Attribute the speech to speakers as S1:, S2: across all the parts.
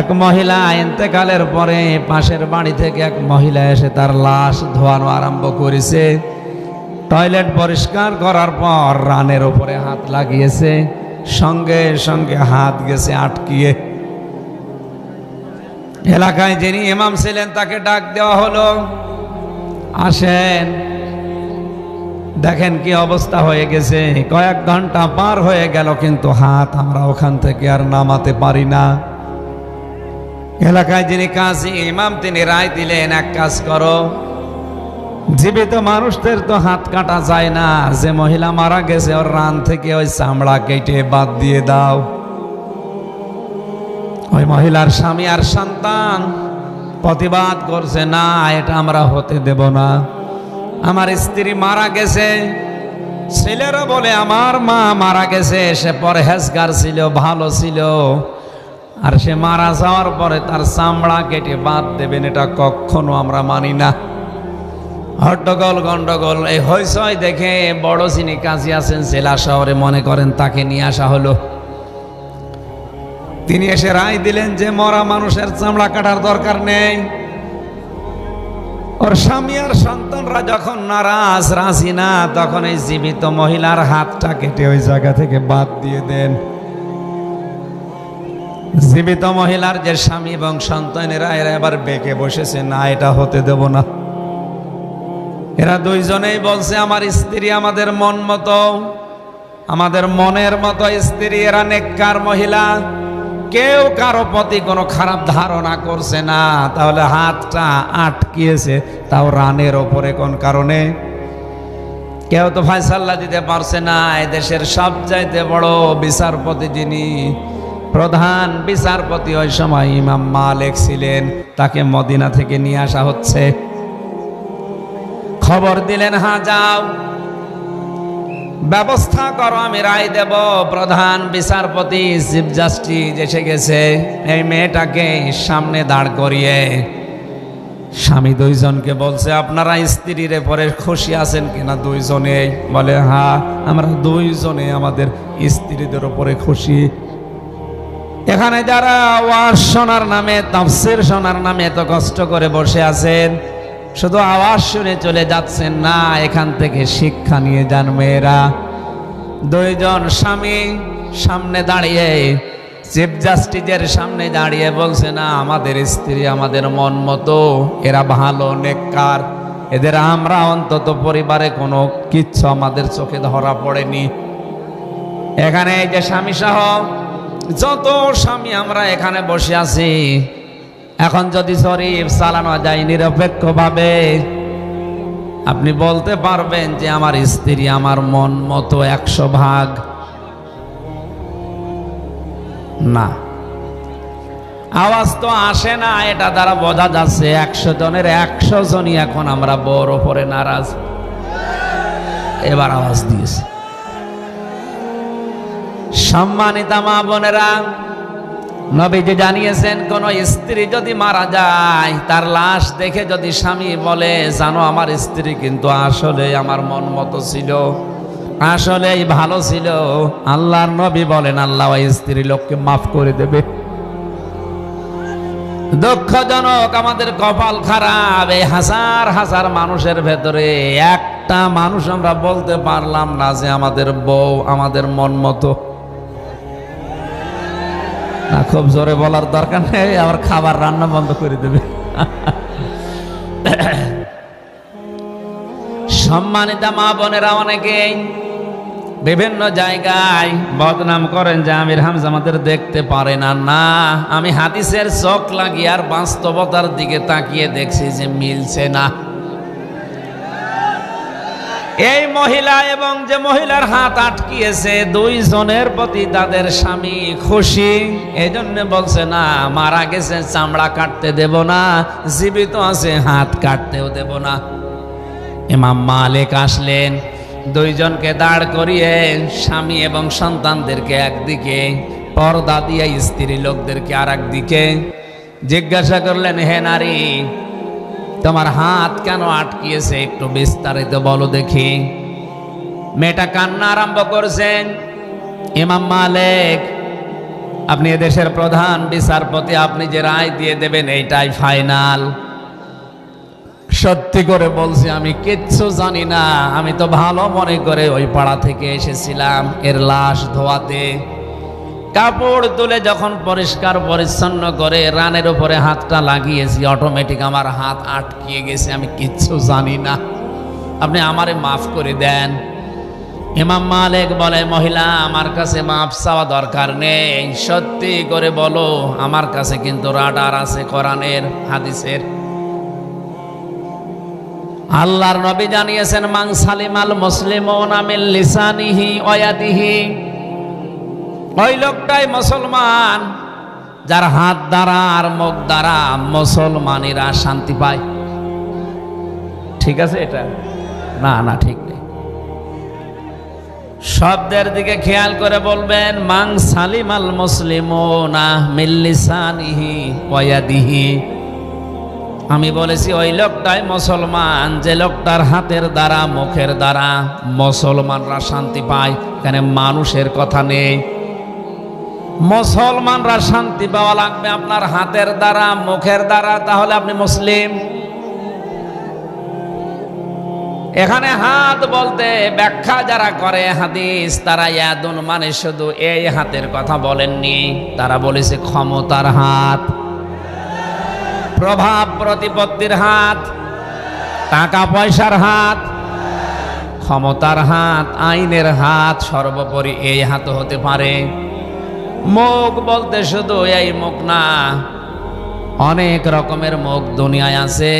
S1: এক মহিলা এতেকালের পরে পাশের বাড়ি থেকে এক মহিলা এসে তার লাশ ধোয়ানো আরম্ভ করেছে। টয়লেট পরিষ্কার করার পর রানের উপরে হাত লাগিয়েছে, সঙ্গে সঙ্গে হাত গেছে আটকিয়ে। এলাকায় যিনি ইমাম ছিলেন তাকে ডাক দেওয়া হলো। আসেন। দেখেন কি অবস্থা হয়ে গেছে। কয়েক ঘণ্টা পার হয়ে গেল, কিন্তু হাত আমরা ওখান থেকে আর নামাতে পারি না। এলাকায় যিনি কাজী ইমাম, তিনি রায় দিলেন, এক কাজ করো। জীবিত মানুষদের তো হাত কাটা যায় না। যে মহিলা মারা গেছে, ওর রান থেকে ওই চামড়া কেটে বাদ দিয়ে দাও। ওই মহিলার স্বামী আর সন্তান প্রতিবাদ করছে, না, এটা আমরা হতে দেব না। আমার স্ত্রী মারা গেছে। ছেলেরা বলে, আমার মা মারা গেছে, সে পরহেজগার ছিল, ভালো ছিল। আর সে মারা যাওয়ার পরে তার চামড়া কেটে বাদ দেবেন, এটা কখনো আমরা মানি না। হট্টগোল, গন্ডগোল, এই হইসই দেখে বড় চিনি কাজী আছেন জেলা শহরে মনে করেন তাকে নিয়ে আসা হলো। তিনি এসে রায় দিলেন যে মরা মানুষের চামড়া কাটার দরকার নেই। ওর স্বামী আর সন্তানরা যখন নারাজ, রাজি না, তখন এই জীবিত মহিলার হাতটা কেটে ওই জায়গা থেকে বাদ দিয়ে দেন। জীবিত মহিলার যে স্বামী এবং সন্তানেরা এরা এবার বেঁকে বসেছে। না, এটা হতে দেব না। এরা দুইজনেই বলছে, আমার স্ত্রী আমাদের মন মতো, আমাদের মনের মতো স্ত্রী, এরা নেককার মহিলা। কেউ কারও প্রতি কোনো খারাপ ধারণা করছে না। তাহলে হাতটা আটকিয়েছে, তাও রানের ওপরে কোন কারণে? কেউ তো ফাইসাল্লা দিতে পারছে না। দেশের সবচাইতে বড় বিচারপতি যিনি প্রধান বিচারপতি ওই সময় ইমাম মালেক ছিলেন, তাকে মদিনা থেকে নিয়ে আসা হচ্ছে। খবর দিলেন হ্যাঁ যাও। ব্যবস্থা করো, আমি রায় দেব। প্রধান বিচারপতি চিফ জাস্টিস এসে গেছে। এই মেয়েটাকে সামনে দাঁড় করিয়ে স্বামী দুইজনকে বলছে, আপনারা স্ত্রীর পরে খুশি আছেন কিনা দুইজনে? বলে হ্যাঁ আমরা দুইজনে আমাদের স্ত্রীদের উপরে খুশি। এখানে যারা আওয়াজ শোনার নামে, তাফসির শোনার নামে এত কষ্ট করে বসে আছেন, শুধু আওয়াজ শুনে চলে যাচ্ছেন না, এখান থেকে শিক্ষা নিয়ে যান মেয়েরা। দুইজন স্বামী সামনে দাঁড়িয়ে, চিফ জাস্টিসের সামনে দাঁড়িয়ে বলছে, না, আমাদের স্ত্রী আমাদের মন মতো, এরা ভালো, নেককার। এদের আমরা অন্তত পরিবারে কোনো কিচ্ছু আমাদের চোখে ধরা পড়েনি। এখানে এই যে স্বামী সহ যত স্বামী আমরা এখানে বসে আছি, এখন যদি শরীফ চালানো যায় নিরপেক্ষভাবে আপনি বলতে পারবেন যে আমার স্ত্রী আমার মন মতো একশো ভাগ। না। আওয়াজ তো আসে না, এটা দ্বারা বোঝা যাচ্ছে একশো জনের একশো জনই এখন আমরা বড় ওপরে নারাজ। এবার আওয়াজ দিয়েছে। সম্মানিতা মা বোনেরা, নবীজি জানিয়েছেন, কোন স্ত্রী যদি মারা যায়, তার লাশ দেখে যদি স্বামী বলে, জানো, আমার স্ত্রী কিন্তু আসলে আমার মন মতো ছিল, আসলেই ভালো ছিল। আল্লাহর নবী বলেন, আল্লাহ ওই স্ত্রী লোককে মাফ করে দেবে। দুঃখজনক, আমাদের কপাল খারাপ। এই হাজার হাজার মানুষের ভেতরে একটা মানুষ আমরা বলতে পারলাম না যে আমাদের বউ আমাদের মন মতো না, খুব জোরে বলার দরকার নেই, আবার খাবার রান্না বন্ধ করে দেবে। সম্মানিত মা বোনেরা অনেকেই বিভিন্ন জায়গায় বদনাম করেন যে আমির হামজা আমাদের দেখতে পারে না। না, আমি হাদিসের চোখ লাগিয়ে আর বাস্তবতার দিকে তাকিয়ে দেখছি যে মিলছে না। এই মহিলা এবং যে মহিলার হাত আটকিয়েছে, দুইজনের প্রতি তাদের স্বামী খুশি। এই জন্য বলছে, না, মারা গেছে, চামড়া কাটতে দেব না, জীবিত আছে, হাত কাটতেও দেব না। ইমাম মালিক আসলেন, দুইজনকে দাঁড় করিয়ে স্বামী এবং সন্তানদেরকে একদিকে, পর্দা দিয়ে স্ত্রী লোকদেরকে আর একদিকে জিজ্ঞাসা করলেন, হে নারী তোমার হাত কেন আটকিয়েছে একটু বিস্তারিত বলো দেখি। মেয়েটা কান্না আরম্ভ করছেন ইমাম মালিক, আপনি এদেশের প্রধান বিচারপতি, আপনি যে রায় দিয়ে দেবেন এইটাই ফাইনাল। সত্যি করে বলছি, আমি কিচ্ছু জানি না। আমি তো ভালো মনে করে ওই পাড়া থেকে এসেছিলাম, এর লাশ ধোয়াতে। কাপড় তুলে যখন পরিষ্কার পরিচ্ছন্ন করে রানের উপরে হাতটা লাগিয়েছি অটোমেটিক আমার হাত আটকিয়ে গেছে, আমি কিচ্ছু জানি না। আপনি আমারে মাফ করে দেন। ইমাম মালিক বলে, মহিলা, আমার কাছে মাফ চাওয়া দরকার নেই। সত্যি করে বলো, আমার কাছে কিন্তু রাডার আছে কোরআনের, হাদিসের। আল্লাহর নবী জানিয়েছেন মাং সালিমাল মুসলিম নামিল লিসানিহি ওয়াদিহি ওই লোকটাই মুসলমান, যার হাত দ্বারা আর মুখ দ্বারা মুসলমানেরা শান্তি পায়। ঠিক আছে এটা? না না, ঠিক নেই। শব্দের দিকে খেয়াল করে বলবেন মাং সালিমাল মুসলিম না মিল্লিসানিহি ওয়াদিহি আমি বলেছি, ওই লোকটাই মুসলমান, যে লোকটার হাতের দ্বারা, মুখের দ্বারা মুসলমানরা শান্তি পায়। এখানে মানুষের কথা নেই। মুসলমানরা শান্তি পাওয়া লাগবে আপনার হাতের দ্বারা, মুখের দ্বারা, তাহলে আপনি মুসলিম। এখানে হাত বলতে ব্যাখ্যা যারা করে, হাদিস, তারা ইয়াদুন মানে শুধু এই হাতের কথা বলেননি, তারা বলেছে ক্ষমতার হাত। প্রভাব প্রতিপত্তির হাত, টাকা পয়সার হাত, ক্ষমতার হাত, আইনের হাত সর্বোপরি এই হাত হতে পারে। মুখ বলতে শুধু এই মুখ না, অনেক রকমের মুখ দুনিয়ায় আছে।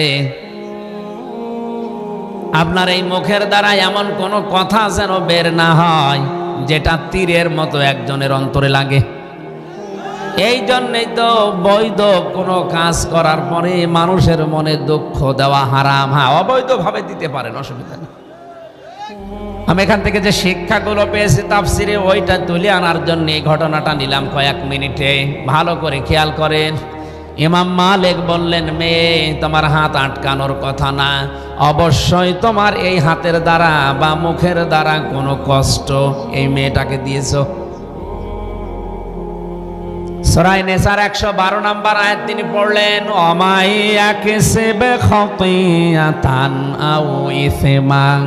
S1: আপনার এই মুখের দ্বারা এমন কোনো কথা যেন বের না হয়, যেটা তীরের মতো একজনের অন্তরে লাগে। এই জন্যই তো বৈধ কোনো কাজ করার পরে মানুষের মনে দুঃখ দেওয়া হারাম। হ্যাঁ অবৈধভাবে দিতে পারেন, অসুবিধা নেই। আমি এখান থেকে যে শিক্ষাগুলো পেয়েছি তাফসিরে, ওইটা তুলে আনার জন্য এই ঘটনাটা নিলাম কয়েক মিনিটে। ভালো করে খেয়াল করেন। ইমাম মালিক বললেন, মেয়ে, তোমার হাত আটকানোর কথা না। অবশ্যই তোমার এই হাতের দ্বারা বা মুখের দ্বারা কোনো কষ্ট এই মেয়েটাকে দিয়েছ। সরাই নেসার একশো বারো নাম্বার আয়াত তিনি পড়লেন অমাইয়াকে সেবে খতিয়াতান আউ ইসেমাং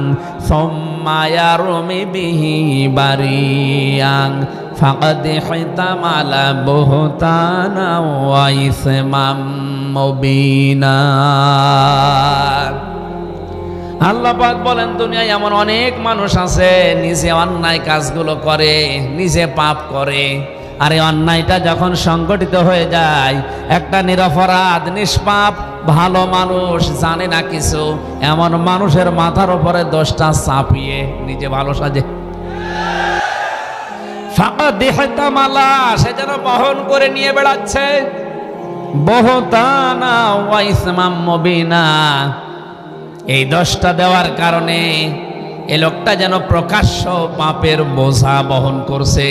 S1: সোম্মায়ারমি বিহি বারিয়াং, ফাকাদ হিতামালা বহুতানা ওয়া আল্লাহ বলেন, দুনিয়ায় এমন অনেক মানুষ আছে, নিজে অন্যায় কাজগুলো করে, নিজে পাপ করে আর এই অন্যায়টা যখন সংগঠিত হয়ে যায়, একটা নিরপরাধ, নিষ্পাপ, ভালো মানুষ জানে না কিছু, এমন মানুষের মাথার উপরে দোষটা চাপিয়ে নিজে ভালো সাজে। ফাঁকা মালা সে যেন বহন করে নিয়ে বেড়াচ্ছে। বহুতানা ওয়াইসমাম মবিনা। এই দশটা দেওয়ার কারণে এ লোকটা যেন প্রকাশ্য পাপের বোঝা বহন করছে।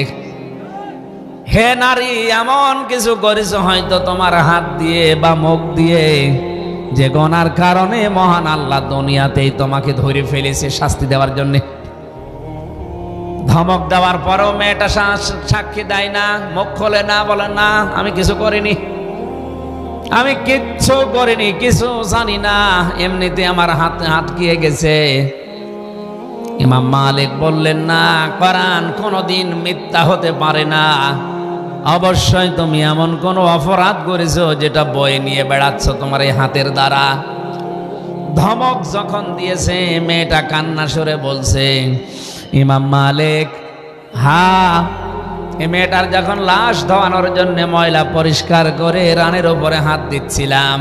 S1: হে নারী, এমন কিছু করেছ হয়তো তোমার হাত দিয়ে বা মুখ দিয়ে। যে গনার কারণে মহান আল্লাহ দুনিয়াতেই তোমাকে ধরে ফেলেছে শাস্তি দেওয়ার জন্য। ধমক দেওয়ার পরেও মেয়েটা সাক্ষী দেয় না, মুখ খোলে না, বলে, না, আমি কিছু করিনি। আমি কিচ্ছু করিনি, কিছু জানি না। এমনিতে আমার হাত হাতকিয়ে গেছে। ইমাম মালিক বললেন, না, কোরআন কোনোদিন মিথ্যা হতে পারে না। অবশ্যই তুমি এমন কোনো অপরাধ করেছ যেটা বয়ে নিয়ে বেড়াচ্ছ তোমার এই হাতের দ্বারা। ধমক যখন দিয়েছে, মেয়েটা কান্না সরে বলছে, ইমাম মালিক হা এ মেয়েটার যখন লাশ ধোয়ানোর জন্য ময়লা পরিষ্কার করে রানের ওপরে হাত দিচ্ছিলাম,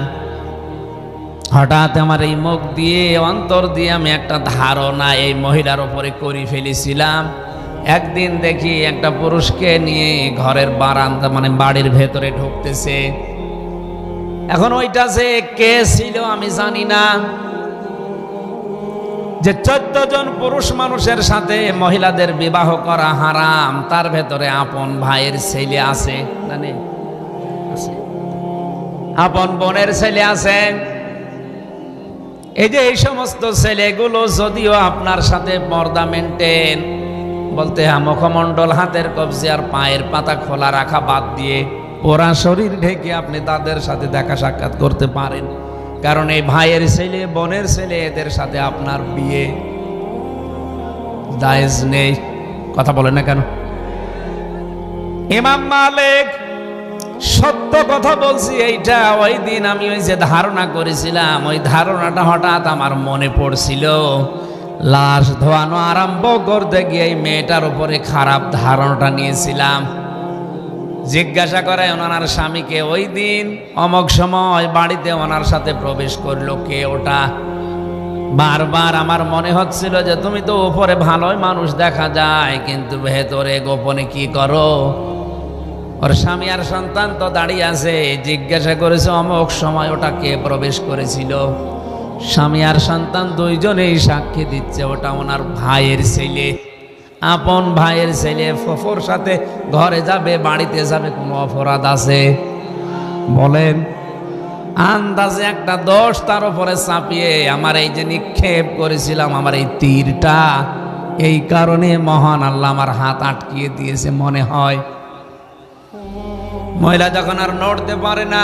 S1: হঠাৎ আমার এই মুখ দিয়ে, অন্তর দিয়ে আমি একটা ধারণা এই মহিলার ওপরে করে ফেলেছিলাম। একদিন দেখি একটা পুরুষকে নিয়ে ঘরের বারান্দা মানে বাড়ির ভেতরে ঢুকতেছে। এখন ওইটা যে কে ছিল আমি জানি না। যে চোদ্দ জন পুরুষ মানুষের সাথে মহিলাদের বিবাহ করা হারাম, তার ভেতরে আপন ভাইয়ের ছেলে আছে। আপন বোনের ছেলে আছে। এই যে এই সমস্ত ছেলেগুলো যদিও আপনার সাথে পর্দা মেনটেন বলতে হ্যাঁ মুখমণ্ডল, হাতের কবজি আর পায়ের পাতা খোলা রাখা বাদ দিয়ে ওরা শরীর ঢেকে আপনি তাদের সাথে দেখা সাক্ষাৎ করতে পারেন। কারণ এই ভাইয়ের ছেলে, বোনের ছেলে, এদের সাথে আপনার বিয়ে। দায়েজ নেই। কথা বলেন না কেন? ইমাম মালিক, সত্য কথা বলছি এইটা। ওই দিন আমি ওই যে ধারণা করেছিলাম, ওই ধারণাটা হঠাৎ আমার মনে পড়ছিল। লাশ ধোয়ানো আরম্ভ করতে গিয়ে এই মেয়েটার উপরে খারাপ ধারণাটা নিয়েছিলাম। জিজ্ঞাসা করে ওনার স্বামীকে, ওই দিন অমক সময় বাড়িতে ওনার সাথে প্রবেশ করল কে ওটা? বারবার আমার মনে হচ্ছিল যে, তুমি তো উপরে ভালোই মানুষ দেখা যায়, কিন্তু ভেতরে গোপনে কি করো? ওর স্বামী আর সন্তান তো দাঁড়িয়ে আছে। জিজ্ঞাসা করেছে, অমুক সময় ওটা কে প্রবেশ করেছিল? স্বামী আর সন্তান দুইজনেই সাক্ষী দিচ্ছে, ওটা ওনার ভাইয়ের ছেলে। আপন ভাইয়ের ছেলে, ফফর সাথে ঘরে যাবে, বাড়িতে যাবে, কোনো অপরাধ আছে? বলেন, আন্দাজে একটা দোষ তার উপরে চাপিয়ে আমার এই যে নিক্ষেপ করেছিলাম, আমার এই তীরটা, এই কারণে মহান আল্লাহ আমার হাত আটকিয়ে দিয়েছে, মনে হয়। মহিলা যখন আর নড়তে পারে না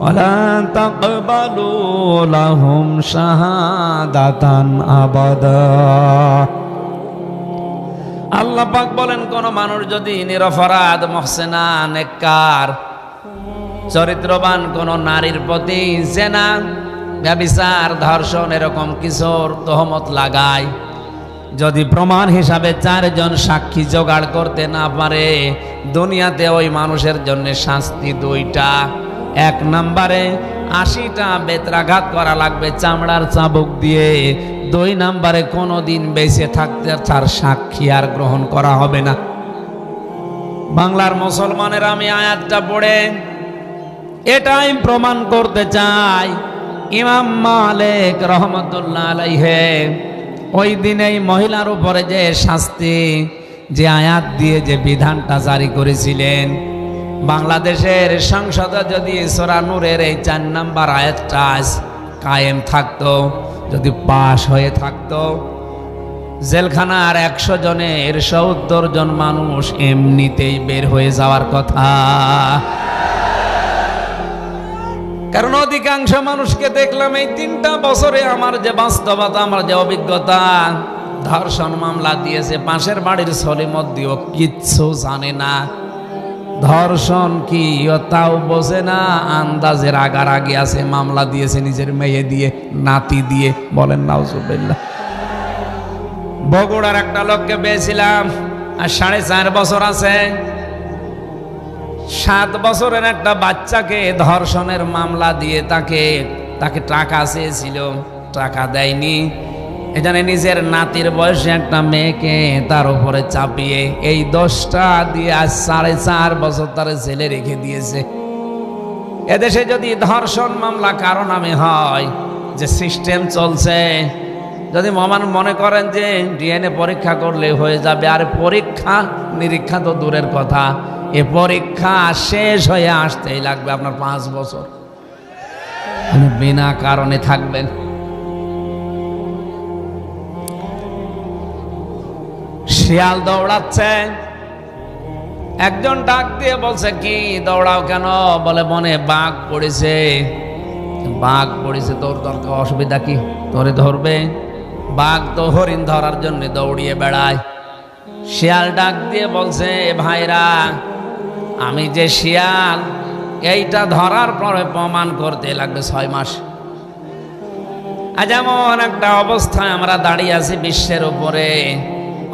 S1: ولا تقبلوا لهم شهادة أبدا আল্লাহ পাক বলেন কোন মানুষ যদি নিরপরাধ মহসেনা নেককার চরিত্রবান কোন নারীর প্রতি জেনা ব্যবিচার ধর্ষণ এরকম কিশোর তহমত লাগায় যদি প্রমাণ হিসাবে চারজন সাক্ষী জোগাড় করতে না পারে দুনিয়াতে ওই মানুষের জন্য শাস্তি দুইটা এক নাম্বারে আশিটা বেত্রাঘাত করা লাগবে চামড়ার চাবুক দিয়ে। দুই নাম্বারে কোনো দিন বেঁচে থাকতে তার সাক্ষী আর গ্রহণ করা হবে না। বাংলার মুসলমানের আমি আয়াতটা পড়ে, এটাই প্রমাণ করতে চাই। ইমাম মালিক রহমতুল্লাহ আলাইহে, ওই দিনেই মহিলার উপরে যে শাস্তি, যে আয়াত দিয়ে যে বিধানটা জারি করেছিলেন বাংলাদেশের সংসদে যদি সোরানুরের এই চার নাম্বার আয়াতটা কায়েম থাকতো, যদি পাশ হয়ে থাকতো, জেলখানার একশো জনের সত্তর জন মানুষ এমনিতেই বের হয়ে যাওয়ার কথা। কারণ অধিকাংশ মানুষকে দেখলাম এই তিনটা বছরে আমার যে বাস্তবতা, আমার যে অভিজ্ঞতা, ধর্ষণ মামলা দিয়েছে, পাশের বাড়ির সলিমত দিও কিচ্ছু জানে না। ধর্ষণ কি? তাও বোঝে না আন্দাজের আগার আগে আছে, মামলা দিয়েছে নিজের মেয়ে দিয়ে, নাতি দিয়ে, বলেন নাউজুবিল্লাহ। বগুড়ার একটা লোককে পেয়েছিলাম, আর সাড়ে চার বছর আছে। সাত বছরের একটা বাচ্চাকে ধর্ষণের মামলা দিয়ে তাকে তাকে টাকা চেয়েছিল, টাকা দেয়নি। এখানে নিজের নাতির বয়সে একটা মেয়েকে তার উপরে চাপিয়ে এই দশটা দিয়ে আজ সাড়ে চার বছর তার ছেলে রেখে দিয়েছে। এদেশে যদি ধর্ষণ মামলা কারণ আমি হয়, যে সিস্টেম চলছে, যদি মমান মনে করেন যে ডিএনএ পরীক্ষা করলে হয়ে যাবে, আর পরীক্ষা নিরীক্ষা তো দূরের কথা, এ পরীক্ষা শেষ হয়ে আসতেই লাগবে আপনার পাঁচ বছর। বিনা কারণে থাকবেন। শিয়াল দৌড়াচ্ছে। একজন ডাক দিয়ে বলছে, কি, দৌড়াও কেন? বলে, মনে বাঘ পড়েছে। বাঘ পড়েছে, তোর দরকার অসুবিধা কি? তোরে ধরবে। বাঘ তো হরিণ ধরার জন্য দৌড়িয়ে বেড়ায়। শিয়াল ডাক দিয়ে বলছে ভাইরা, আমি যে শিয়াল, এইটা ধরার পরে প্রমাণ করতে লাগবে ছয় মাস। আজ এমন একটা অবস্থায় আমরা দাঁড়িয়ে আছি বিশ্বের উপরে।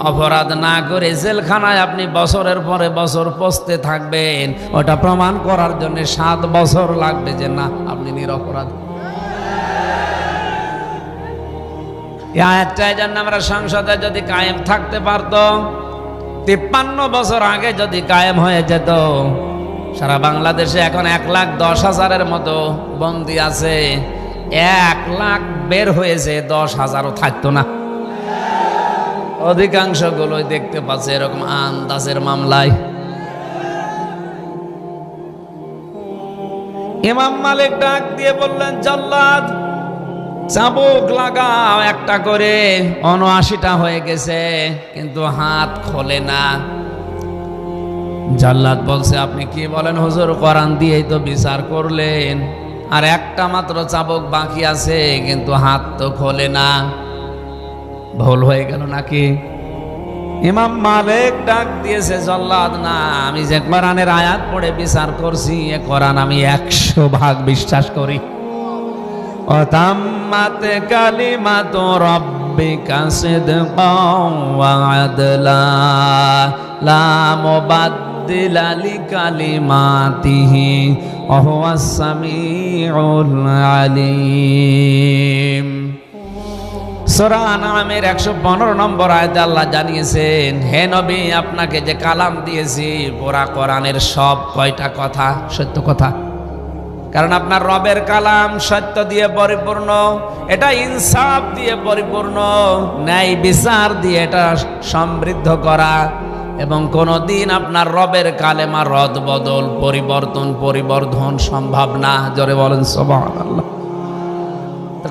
S1: অপরাধ না করে জেলখানায় আপনি বছরের পরে বছর পচতে থাকবেন। ওটা প্রমাণ করার জন্য সাত বছর লাগবে যে না, আপনি নিরপরাধ। এই আয়াতটা এই জন্য আমরা সংসদে যদি কায়েম থাকতে পারতো, তিপ্পান্ন বছর আগে যদি কায়েম হয়ে যেত, সারা বাংলাদেশে এখন এক লাখ দশ হাজারের মতো বন্দি আছে। এক লাখ বের হয়েছে, দশ হাজারও থাকতো না। অধিকাংশ গুলোই দেখতে পাচ্ছে এরকম আন্দাজের মামলায়। ইমাম মালিক ডাক দিয়ে বললেন, জল্লাদ, চাবুক লাগাও একটা করে। উনআশিটা হয়ে গেছে, কিন্তু হাত খোলে না। জাল্লাদ বলছে, আপনি কি বলেন হুজুর, কোরআন দিয়েই তো বিচার করলেন। আর একটা মাত্র চাবুক বাকি আছে, কিন্তু হাত তো খোলে না। ভুল হয়ে গেল নাকি? ইমাম মালিক ডাক দিয়েছে, জল্লাদ না, আমি যে কোরআনের আয়াত পড়ে বিচার করছি, এ কোরআন আমি একশো ভাগ বিশ্বাস করি। অতাম্মাতে কালিমাত রব্বিকা সিদকাও ওয়া আদলা, লা মুবাদ্দিলা লিকালিমাতিহি ওয়া হুয়াস সামিউল আলিম। সূরা আনামের একশো পনেরো নম্বর আয়তে আল্লাহ জানিয়েছেন, হে নবী, আপনাকে যে কালাম দিয়েছি পোড়া কোরআনের সব কয়টা কথা? সত্য কথা। কারণ আপনার রবের কালাম সত্য দিয়ে পরিপূর্ণ, এটা ইনসাফ দিয়ে পরিপূর্ণ, ন্যায় বিচার দিয়ে এটা সমৃদ্ধ করা, এবং কোনো দিন আপনার রবের কালেমা রদ বদল, পরিবর্তন, পরিবর্ধন সম্ভব না। জোরে বলেন সবান আল্লাহ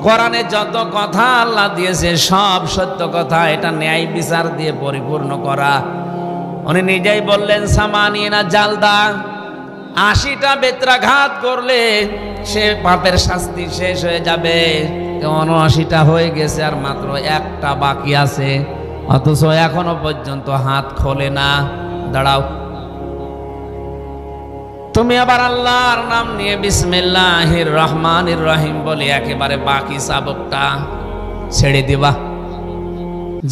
S1: কোরআনে যত কথা আল্লাহ দিয়েছে, সব সত্য কথা, এটা ন্যায় বিচার দিয়ে পরিপূর্ণ করা। উনি নিজেই বললেন, সামানিনা জালদা, আশিটা বেত্রাঘাত করলে সে পাপের শাস্তি শেষ হয়ে যাবে। উনআশিটা হয়ে গেছে আর মাত্র একটা বাকি আছে, অথচ এখনও পর্যন্ত হাত খোলে না। দাঁড়াও তুমি আবার আল্লাহর নাম নিয়ে বিসমিল্লাহির রহমানির রহিম বলে একেবারে বাকি চাবকটা ছেড়ে দিবা।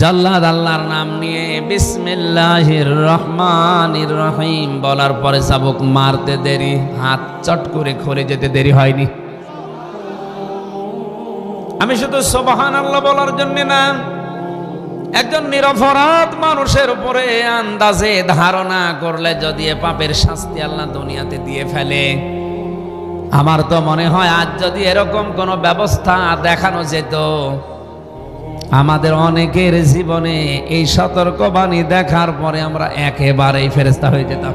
S1: জাল্লাদ আল্লাহর নাম নিয়ে বিসমিল্লাহির রহমানির রহিম বলার পরে চাবুক মারতে দেরি, হাত চট করে খুলে যেতে দেরি হয়নি। আমি শুধু সোবাহান আল্লাহ বলার জন্য না একজন নিরপরাধ মানুষের উপরে আন্দাজে ধারণা করলে যদি এ পাপের শাস্তি আল্লাহ দুনিয়াতে দিয়ে ফেলে। আমার তো মনে হয় আজ যদি এরকম কোনো ব্যবস্থা দেখানো যেত, আমাদের অনেকের জীবনে এই সতর্কবাণী দেখার পরে আমরা একেবারেই ফেরেস্তা হয়ে যেতাম।